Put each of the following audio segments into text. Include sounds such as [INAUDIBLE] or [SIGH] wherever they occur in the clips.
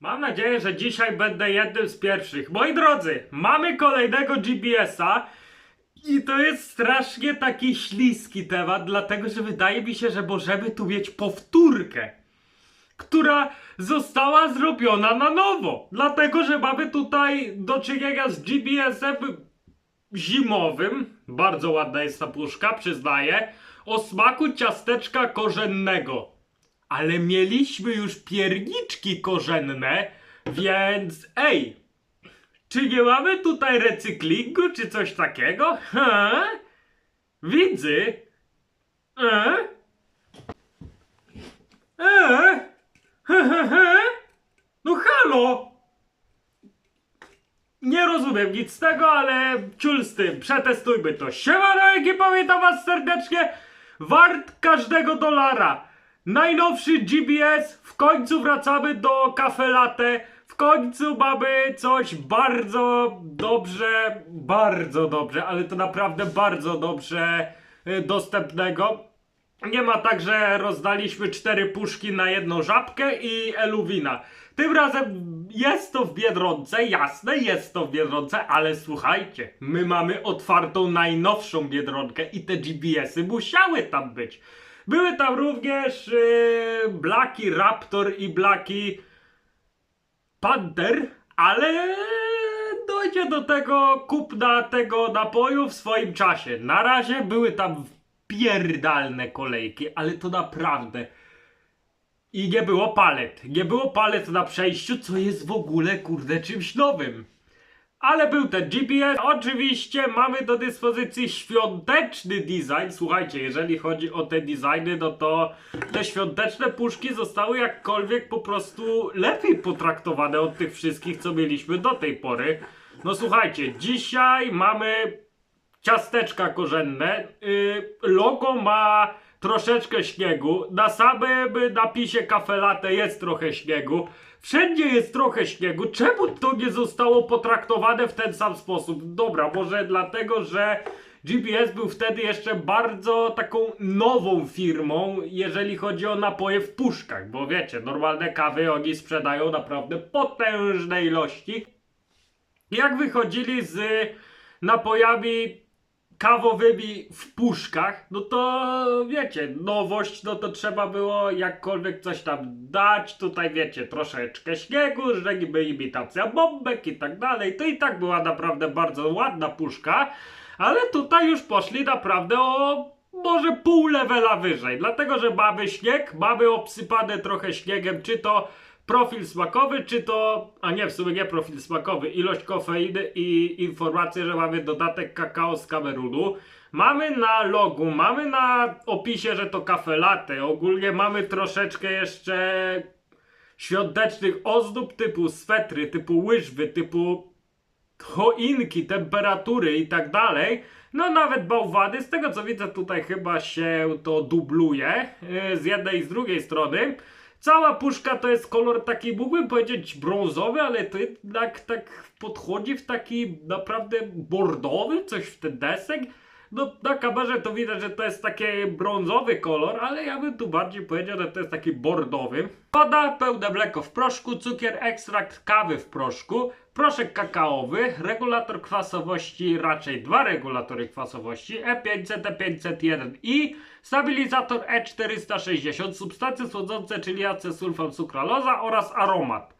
Mam nadzieję, że dzisiaj będę jednym z pierwszych. Moi drodzy, mamy kolejnego GBS-a i to jest strasznie taki śliski temat, dlatego że wydaje mi się, że możemy tu mieć powtórkę, która została zrobiona na nowo. Dlatego, że mamy tutaj do czynienia z GBS-em zimowym. Bardzo ładna jest ta puszka, przyznaję. O smaku ciasteczka korzennego. Ale mieliśmy już pierniczki korzenne, więc ej, czy nie mamy tutaj recyklingu, czy coś takiego? Ha? Widzę. E? E? He, he, he? No halo! Nie rozumiem nic z tego, ale ciul z tym, przetestujmy to. Siemano ekipa, witam was serdecznie. Wart każdego dolara. Najnowszy GBS, w końcu wracamy do Cafe Latte. W końcu mamy coś bardzo dobrze, bardzo dobrze, ale to naprawdę bardzo dobrze y, dostępnego. Nie ma tak, że rozdaliśmy cztery puszki na jedną żabkę i eluwina. Tym razem jest to w Biedronce, jasne, jest to w Biedronce, ale słuchajcie, my mamy otwartą najnowszą Biedronkę i te GBS-y musiały tam być. Były tam również yy, Raptor i Blaki Panther, ale dojdzie do tego kupna tego napoju w swoim czasie. Na razie były tam pierdalne kolejki, ale to naprawdę. I nie było palet. Nie było palet na przejściu, co jest w ogóle kurde czymś nowym. Ale był ten GPS. Oczywiście mamy do dyspozycji świąteczny design. Słuchajcie, jeżeli chodzi o te designy, no to te świąteczne puszki zostały jakkolwiek po prostu lepiej potraktowane od tych wszystkich, co mieliśmy do tej pory. No słuchajcie, dzisiaj mamy ciasteczka korzenne. Yy, logo ma troszeczkę śniegu. Na samym napisie kafe latte jest trochę śniegu. Wszędzie jest trochę śniegu. Czemu to nie zostało potraktowane w ten sam sposób? Dobra, może dlatego, że GPS był wtedy jeszcze bardzo taką nową firmą, jeżeli chodzi o napoje w puszkach. Bo wiecie, normalne kawy oni sprzedają naprawdę potężne ilości. Jak wychodzili z napojami kawowymi w puszkach, no to wiecie, nowość, no to trzeba było jakkolwiek coś tam dać, tutaj wiecie, troszeczkę śniegu, że niby imitacja bombek i tak dalej, to i tak była naprawdę bardzo ładna puszka, ale tutaj już poszli naprawdę o może pół levela wyżej, dlatego że mamy śnieg, mamy obsypane trochę śniegiem, czy to profil smakowy, czy to, a nie, w sumie nie profil smakowy, ilość kofeiny i informacje, że mamy dodatek kakao z Kamerunu. Mamy na logu, mamy na opisie, że to kafe latte. Ogólnie mamy troszeczkę jeszcze świątecznych ozdób typu swetry, typu łyżwy, typu choinki, temperatury i tak dalej. No nawet bałwady, z tego co widzę tutaj chyba się to dubluje yy, z jednej i z drugiej strony. Cała puszka to jest kolor taki, mógłbym powiedzieć brązowy, ale to jednak tak podchodzi w taki naprawdę bordowy, coś w ten desek. No na kamerze to widać, że to jest taki brązowy kolor, ale ja bym tu bardziej powiedział, że to jest taki bordowy. Woda, pełne mleko w proszku, cukier, ekstrakt kawy w proszku, proszek kakaowy, regulator kwasowości, raczej dwa regulatory kwasowości, E E500, E501 i stabilizator E460, substancje słodzące, czyli acesulfam sukraloza oraz aromat.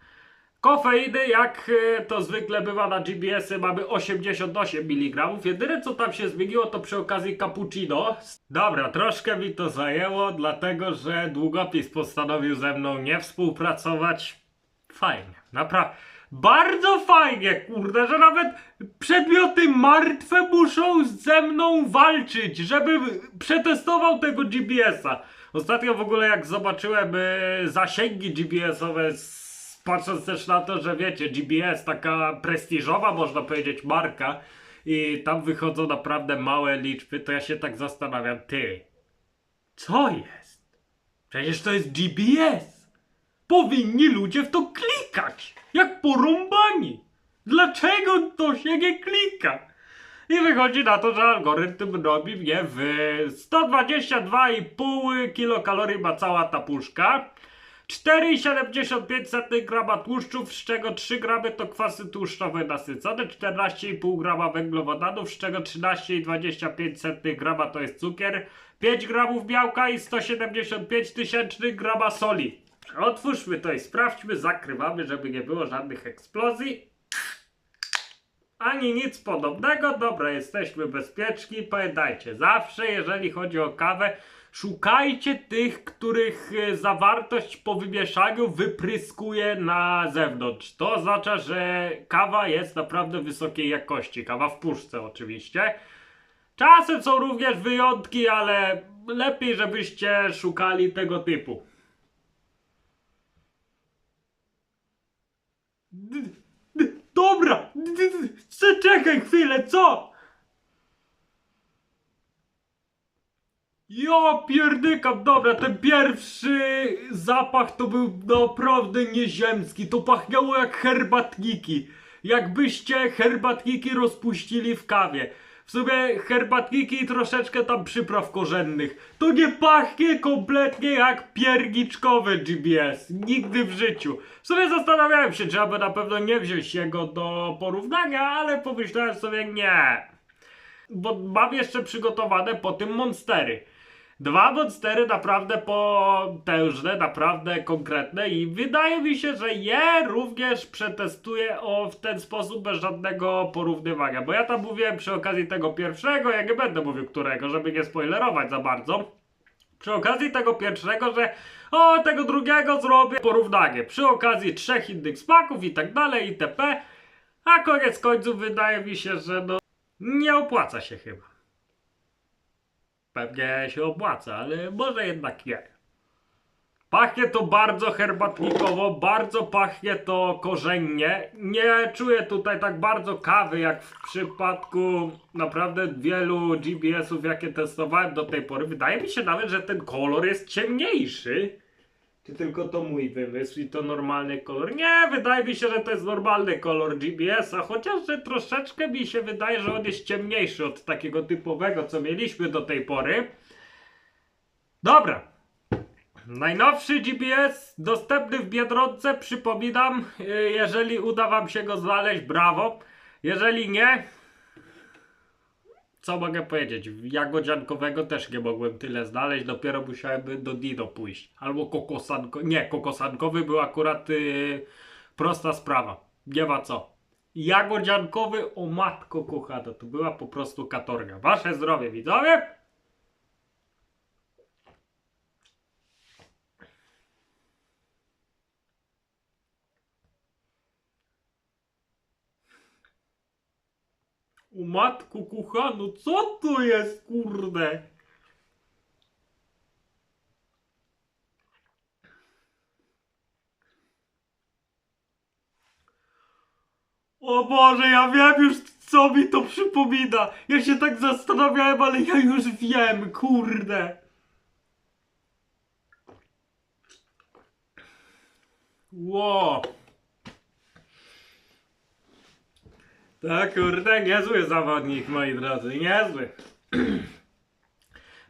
Kofeiny, jak e, to zwykle bywa na GBS-y, mamy 88 mg. Jedyne co tam się zmieniło to przy okazji cappuccino. Dobra, troszkę mi to zajęło, dlatego że długopis postanowił ze mną nie współpracować. Fajnie, naprawdę. Bardzo fajnie, kurde, że nawet przedmioty martwe muszą ze mną walczyć, żebym przetestował tego GBS-a. Ostatnio w ogóle jak zobaczyłem e, zasięgi GBS-owe s- patrząc też na to, że wiecie, GBS taka prestiżowa, można powiedzieć, marka i tam wychodzą naprawdę małe liczby, to ja się tak zastanawiam, ty, co jest? Przecież to jest GBS. Powinni ludzie w to klikać, jak porąbani. Dlaczego to się nie klika? I wychodzi na to, że algorytm robi mnie w 122,5 kilokalorii ma cała ta puszka. 4,75 grama tłuszczów, z czego 3 gramy to kwasy tłuszczowe nasycone, 14,5 grama węglowodanów, z czego 13,25 grama to jest cukier, 5 gramów białka i 175 tysięcznych grama soli. Otwórzmy to i sprawdźmy, zakrywamy, żeby nie było żadnych eksplozji. Ani nic podobnego, dobra, jesteśmy bezpieczni. Pamiętajcie, zawsze jeżeli chodzi o kawę, szukajcie tych, których e, zawartość po wymieszaniu wypryskuje na zewnątrz. To oznacza, że kawa jest naprawdę wysokiej jakości. Kawa w puszce oczywiście. Czasem są również wyjątki, ale lepiej, żebyście szukali tego typu. Czekaj chwilę, co? Ja pierdykam, dobra, ten pierwszy zapach to był naprawdę nieziemski, to pachniało jak herbatniki. Jakbyście herbatniki rozpuścili w kawie. W sumie herbatniki i troszeczkę tam przypraw korzennych. To nie pachnie kompletnie jak pierniczkowe GBS. Nigdy w życiu. W sumie zastanawiałem się, czy aby na pewno nie wziąć jego do porównania, ale pomyślałem sobie nie. Bo mam jeszcze przygotowane po tym monstery. Dwa monstery naprawdę potężne, naprawdę konkretne i wydaje mi się, że je również przetestuję o, w ten sposób bez żadnego porównywania. Bo ja tam mówiłem przy okazji tego pierwszego, ja nie będę mówił którego, żeby nie spoilerować za bardzo. Przy okazji tego pierwszego, że o tego drugiego zrobię porównanie. Przy okazji trzech innych smaków i tak dalej itp. A koniec końców wydaje mi się, że no nie opłaca się chyba. Pewnie się opłaca, ale może jednak nie. Pachnie to bardzo herbatnikowo, bardzo pachnie to korzennie. Nie czuję tutaj tak bardzo kawy, jak w przypadku naprawdę wielu GBS-ów, jakie testowałem do tej pory. Wydaje mi się nawet, że ten kolor jest ciemniejszy. Czy tylko to mój wymysł i to normalny kolor? Nie, wydaje mi się, że to jest normalny kolor GBS-a, chociaż że troszeczkę mi się wydaje, że on jest ciemniejszy od takiego typowego, co mieliśmy do tej pory. Dobra. Najnowszy GBS dostępny w Biedronce, przypominam, y, jeżeli uda wam się go znaleźć, brawo. Jeżeli nie, co mogę powiedzieć? Jagodziankowego też nie mogłem tyle znaleźć, dopiero musiałem do Dino pójść. Albo kokosanko. Nie, kokosankowy był akurat yy, prosta sprawa. Nie ma co. Jagodziankowy, o matko kochana, to była po prostu katorga. Wasze zdrowie, widzowie! O matku kochano, co to jest, kurde? O Boże, ja wiem już, co mi to przypomina. Ja się tak zastanawiałem, ale ja już wiem, kurde. Ło. Tak, kurde, niezły zawodnik, moi drodzy, niezły. [CLEARS THROAT]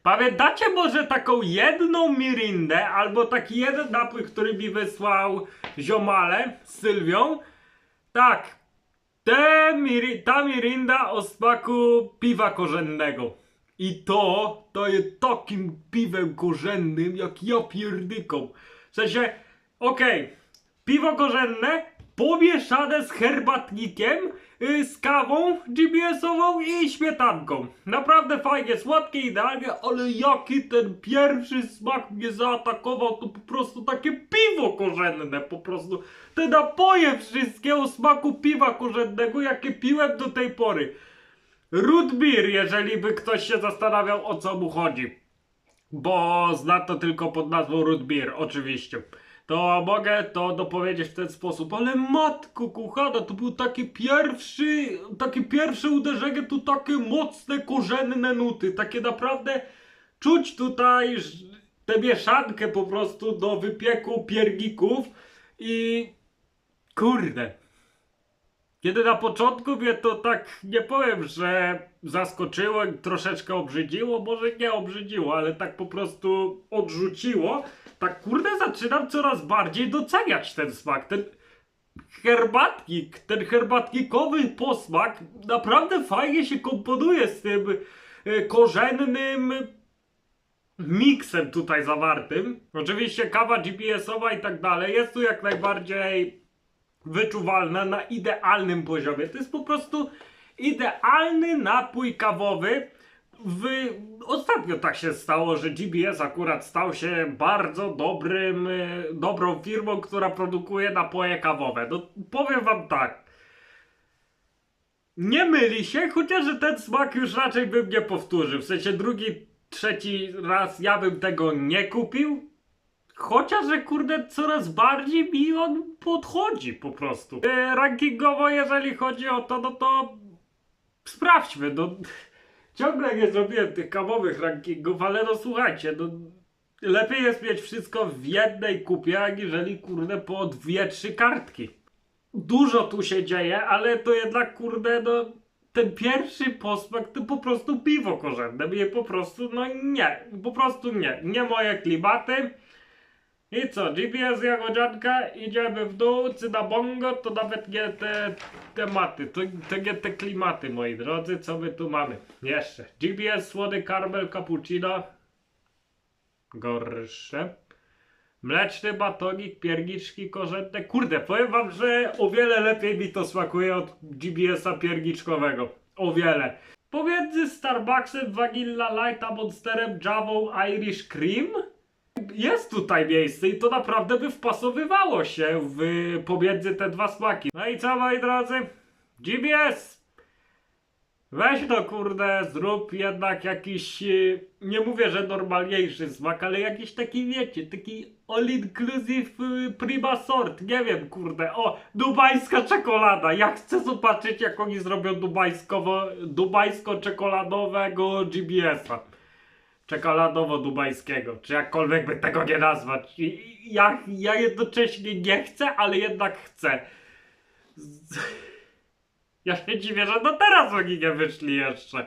Pamiętacie może taką jedną mirindę, albo taki jeden napój, który mi wysłał ziomale z Sylwią? Tak, te miri ta mirinda o smaku piwa korzennego. I to, to jest takim piwem korzennym, jak ja pierdyką. W sensie, okej, piwo korzenne pomieszane z herbatnikiem, y, z kawą GBS-ową i śmietanką. Naprawdę fajnie, słodkie, idealnie, ale jaki ten pierwszy smak mnie zaatakował, to po prostu takie piwo korzenne, po prostu te napoje wszystkie o smaku piwa korzennego, jakie piłem do tej pory. Beer, jeżeli by ktoś się zastanawiał o co mu chodzi. Bo zna to tylko pod nazwą beer, oczywiście. To mogę to dopowiedzieć w ten sposób, ale matko kochana, to był taki pierwszy, takie pierwsze uderzenie, tu takie mocne, korzenne nuty, takie naprawdę czuć tutaj tę mieszankę po prostu do wypieku pierników i kurde. Kiedy na początku mnie to tak nie powiem, że zaskoczyło, troszeczkę obrzydziło, może nie obrzydziło, ale tak po prostu odrzuciło, tak kurde zaczynam coraz bardziej doceniać ten smak. Ten herbatnik, ten herbatnikowy posmak naprawdę fajnie się komponuje z tym e, korzennym miksem tutaj zawartym. Oczywiście kawa GPS-owa i tak dalej jest tu jak najbardziej wyczuwalna na idealnym poziomie. To jest po prostu idealny napój kawowy. W... Ostatnio tak się stało, że GBS akurat stał się bardzo dobrym, e, dobrą firmą, która produkuje napoje kawowe. No powiem wam tak. Nie myli się, chociaż ten smak już raczej bym nie powtórzył. W sensie drugi, trzeci raz ja bym tego nie kupił. Chociaż, że kurde, coraz bardziej mi on podchodzi po prostu. E, rankingowo, jeżeli chodzi o to, no to sprawdźmy, no. Ciągle nie zrobiłem tych kawowych rankingów, ale no słuchajcie, no. Lepiej jest mieć wszystko w jednej kupie, aniżeli kurde po dwie, trzy kartki. Dużo tu się dzieje, ale to jednak kurde, no. Ten pierwszy posmak to po prostu piwo korzenne. Mnie po prostu, no nie, po prostu nie. Nie moje klimaty. I co, GPS Jagodzianka, idziemy w dół, cynabongo, to nawet nie te tematy, to, to nie te klimaty, moi drodzy, co my tu mamy. Jeszcze, GPS Słody Caramel Cappuccino, gorsze. Mleczny batonik, pierniczki korzenne. Kurde, powiem wam, że o wiele lepiej mi to smakuje od GBS-a pierniczkowego. O wiele. Pomiędzy Starbucksem, Vanilla Light a Monsterem Javą Irish Cream jest tutaj miejsce i to naprawdę by wpasowywało się w, pomiędzy te dwa smaki. No i co moi drodzy? GBS! Weź no kurde, zrób jednak jakiś, e, nie mówię, że normalniejszy smak, ale jakiś taki wiecie, taki all inclusive e, prima sort, nie wiem kurde, o, dubajska czekolada, ja chcę zobaczyć jak oni zrobią dubajsko-czekoladowego GBS-a czekoladowo-dubajskiego, czy jakkolwiek by tego nie nazwać. Ja, ja jednocześnie nie chcę, ale jednak chcę. [LAUGHS] Ja się dziwię, że do teraz oni nie wyszli jeszcze.